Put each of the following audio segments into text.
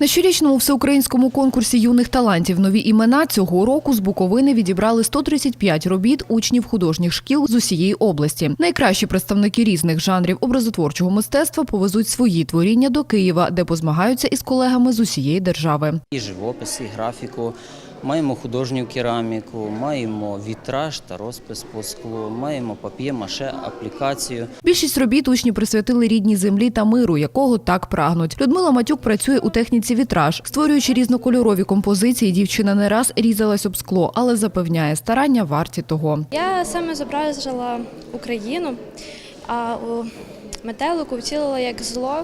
На щорічному всеукраїнському конкурсі юних талантів нові імена цього року з Буковини відібрали 135 робіт учнів художніх шкіл з усієї області. Найкращі представники різних жанрів образотворчого мистецтва повезуть свої творіння до Києва, де позмагаються із колегами з усієї держави. І живопис, і графіку, маємо художню кераміку, маємо вітраж та розпис по склу, маємо пап'є-маше, аплікацію. Більшість робіт учні присвятили рідній землі та миру, якого так прагнуть. Людмила Матюк працює у техніці вітраж. Створюючи різнокольорові композиції, дівчина не раз різалась об скло, але запевняє, старання варті того. Я саме зобразила Україну, а у метелику втілила як зло,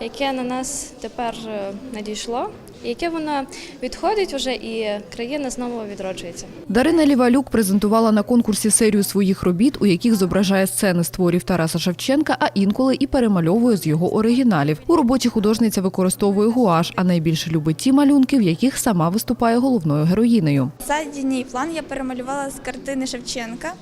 яке на нас тепер е, надійшло, яке воно відходить вже, і країна знову відроджується. Дарина Лівалюк презентувала на конкурсі серію своїх робіт, у яких зображає сцени з творів Тараса Шевченка, а інколи і перемальовує з його оригіналів. У роботі художниця використовує гуаш, а найбільше любить ті малюнки, в яких сама виступає головною героїнею. Задній план я перемалювала з картини Шевченка.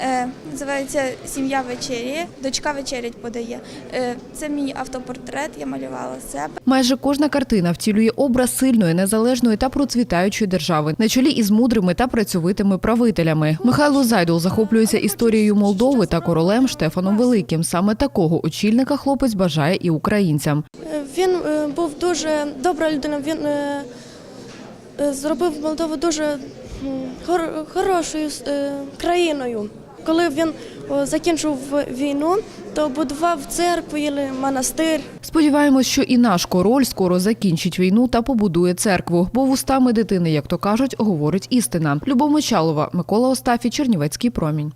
Е, називається Сім'я вечеряє, дочка вечерять подає. Е, це мій автопортрет, я малювала себе. Майже кожна картина втілює образ сильної, незалежної та процвітаючої держави на чолі із мудрими та працьовитими правителями. Михайло Зайдол захоплюється історією Молдови та королем Штефаном Великим. Саме такого очільника хлопець бажає і українцям. Е, Він був дуже добра людина. Він зробив Молдову дуже хорошою країною. Коли він закінчив війну, то будував церкву, монастир. Сподіваємось, що і наш король скоро закінчить війну та побудує церкву, бо вустами дитини, як то кажуть, говорить істина. Любов Мочалова, Микола Остафій, Чернівецький промінь.